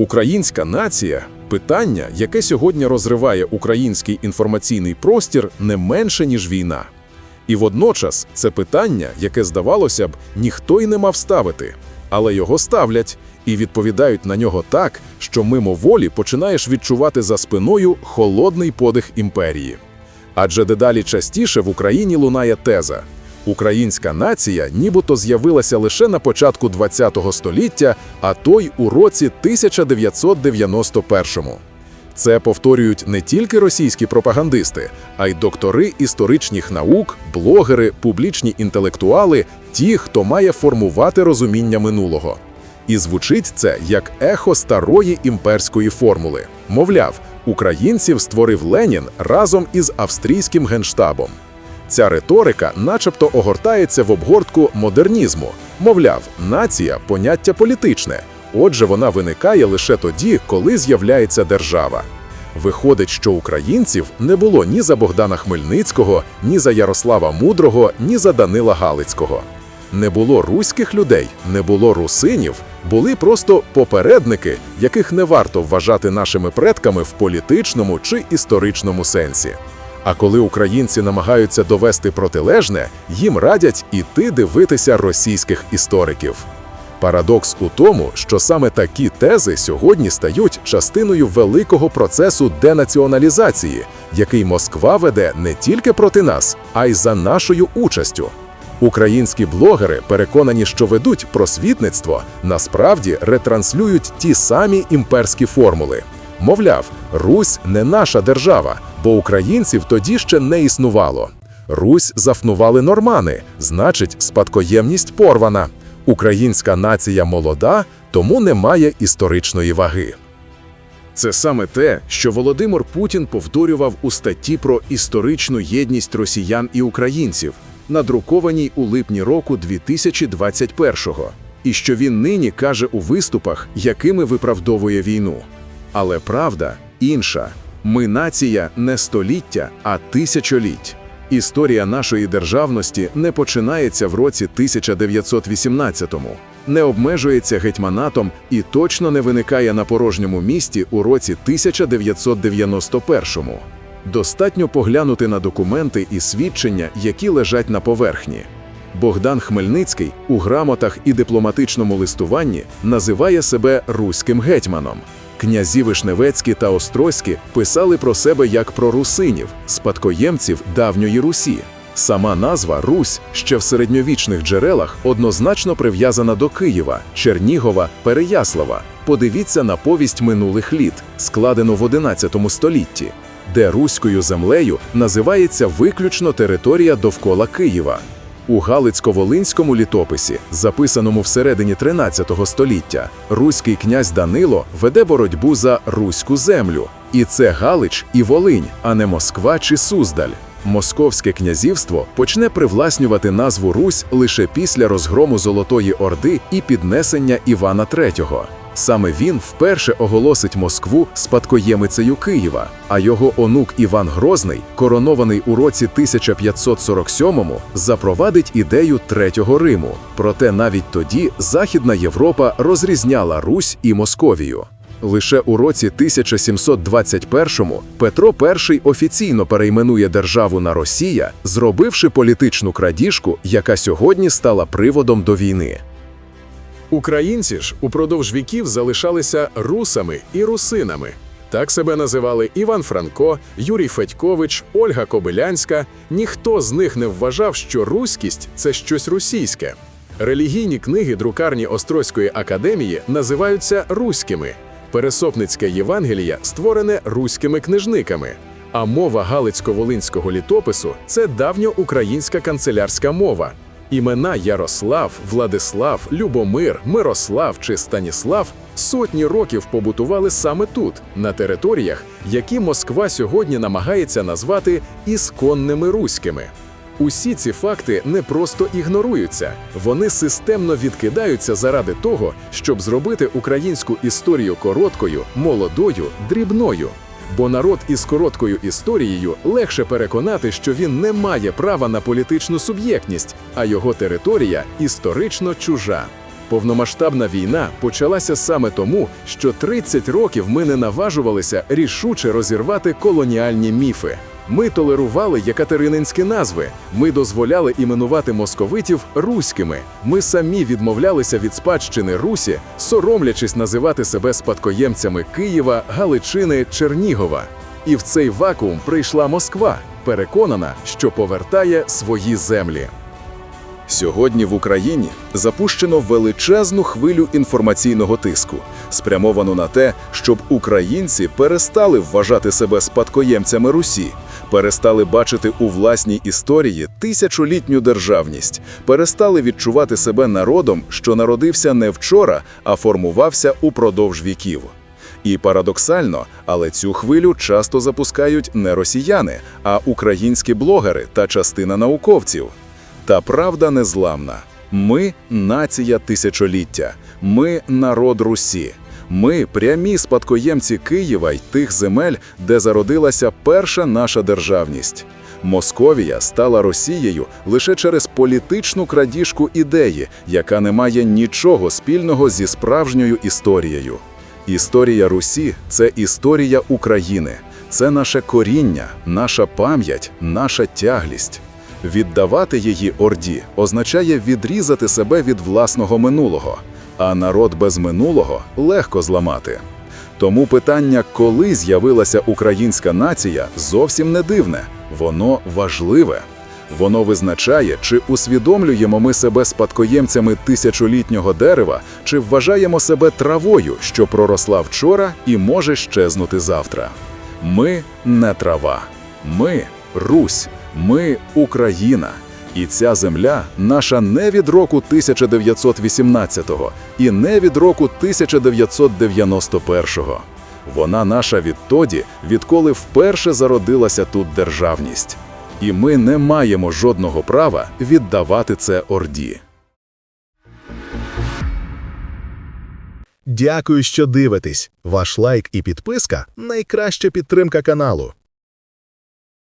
Українська нація питання, яке сьогодні розриває український інформаційний простір не менше, ніж війна. І водночас це питання, яке, здавалося б, ніхто й не мав ставити, але його ставлять і відповідають на нього так, що мимоволі починаєш відчувати за спиною холодний подих імперії. Адже дедалі частіше в Україні лунає теза: Українська нація нібито з'явилася лише на початку ХХ століття, а то й у році 1991-му. Це повторюють не тільки російські пропагандисти, а й доктори історичних наук, блогери, публічні інтелектуали, ті, хто має формувати розуміння минулого. І звучить це як ехо старої імперської формули. Мовляв, українців створив Ленін разом із австрійським генштабом. Ця риторика начебто огортається в обгортку модернізму. Мовляв, нація поняття політичне, отже, вона виникає лише тоді, коли з'являється держава. Виходить, що українців не було ні за Богдана Хмельницького, ні за Ярослава Мудрого, ні за Данила Галицького. Не було руських людей, не було русинів, були просто попередники, яких не варто вважати нашими предками в політичному чи історичному сенсі. А коли українці намагаються довести протилежне, їм радять іти дивитися російських істориків. Парадокс у тому, що саме такі тези сьогодні стають частиною великого процесу денаціоналізації, який Москва веде не тільки проти нас, а й за нашою участю. Українські блогери переконані, що ведуть просвітництво, насправді ретранслюють ті самі імперські формули. Мовляв, Русь не наша держава, бо українців тоді ще не існувало. Русь зафнували нормани, значить, спадкоємність порвана. Українська нація молода, тому не має історичної ваги. Це саме те, що Володимир Путін повторював у статті про історичну єдність росіян і українців, надрукованій у липні року 2021-го, і що він нині каже у виступах, якими виправдовує війну. Але правда інша. Ми нація не століття, а тисячоліть. Історія нашої державності не починається в році 1918-му, не обмежується гетьманатом і точно не виникає на порожньому місті у році 1991-му. Достатньо поглянути на документи і свідчення, які лежать на поверхні. Богдан Хмельницький у грамотах і дипломатичному листуванні називає себе руським гетьманом. Князі Вишневецькі та Острозькі писали про себе як про русинів, спадкоємців давньої Русі. Сама назва Русь ще в середньовічних джерелах однозначно прив'язана до Києва, Чернігова, Переяслава. Подивіться на повість минулих літ, складену в XI столітті, де руською землею називається виключно територія довкола Києва. У Галицько-Волинському літописі, записаному всередині 13 століття, руський князь Данило веде боротьбу за руську землю. І це Галич і Волинь, а не Москва чи Суздаль. Московське князівство почне привласнювати назву Русь лише після розгрому Золотої Орди і піднесення Івана III. Саме він вперше оголосить Москву спадкоємицею Києва, а його онук Іван Грозний, коронований у році 1547-му, запровадить ідею Третього Риму. Проте навіть тоді Західна Європа розрізняла Русь і Московію. Лише у році 1721-му Петро І офіційно перейменує державу на Росія, зробивши політичну крадіжку, яка сьогодні стала приводом до війни. Українці ж упродовж віків залишалися русами і русинами. Так себе називали Іван Франко, Юрій Федькович, Ольга Кобилянська. Ніхто з них не вважав, що руськість це щось російське. Релігійні книги друкарні Острозької академії називаються руськими. Пересопницьке Євангелія створене руськими книжниками. А мова Галицько-Волинського літопису це давньоукраїнська канцелярська мова. Імена Ярослав, Владислав, Любомир, Мирослав чи Станіслав сотні років побутували саме тут, на територіях, які Москва сьогодні намагається назвати ісконними руськими. Усі ці факти не просто ігноруються, вони системно відкидаються заради того, щоб зробити українську історію короткою, молодою, дрібною. Бо народ із короткою історією легше переконати, що він не має права на політичну суб'єктність, а його територія історично чужа. Повномасштабна війна почалася саме тому, що 30 років ми не наважувалися рішуче розірвати колоніальні міфи. Ми толерували якатерининські назви, ми дозволяли іменувати московитів руськими. Ми самі відмовлялися від спадщини Русі, соромлячись називати себе спадкоємцями Києва, Галичини, Чернігова. І в цей вакуум прийшла Москва, переконана, що повертає свої землі. Сьогодні в Україні запущено величезну хвилю інформаційного тиску, спрямовану на те, щоб українці перестали вважати себе спадкоємцями Русі, перестали бачити у власній історії тисячолітню державність, перестали відчувати себе народом, що народився не вчора, а формувався упродовж віків. І парадоксально, але цю хвилю часто запускають не росіяни, а українські блогери та частина науковців. Та правда незламна. Ми нація тисячоліття. Ми народ Русі. Ми прямі спадкоємці Києва й тих земель, де зародилася перша наша державність. Московія стала Росією лише через політичну крадіжку ідеї, яка не має нічого спільного зі справжньою історією. Історія Русі це історія України, це наше коріння, наша пам'ять, наша тяглість. Віддавати її Орді означає відрізати себе від власного минулого, а народ без минулого легко зламати. Тому питання, коли з'явилася українська нація, зовсім не дивне, воно важливе. Воно визначає, чи усвідомлюємо ми себе спадкоємцями тисячолітнього дерева, чи вважаємо себе травою, що проросла вчора і може щезнути завтра. Ми не трава, ми Русь, ми Україна. І ця земля наша не від року 1918-го і не від року 1991-го. Вона наша відтоді, відколи вперше зародилася тут державність. І ми не маємо жодного права віддавати це Орді. Дякую, що дивитесь. Ваш лайк і підписка найкраща підтримка каналу.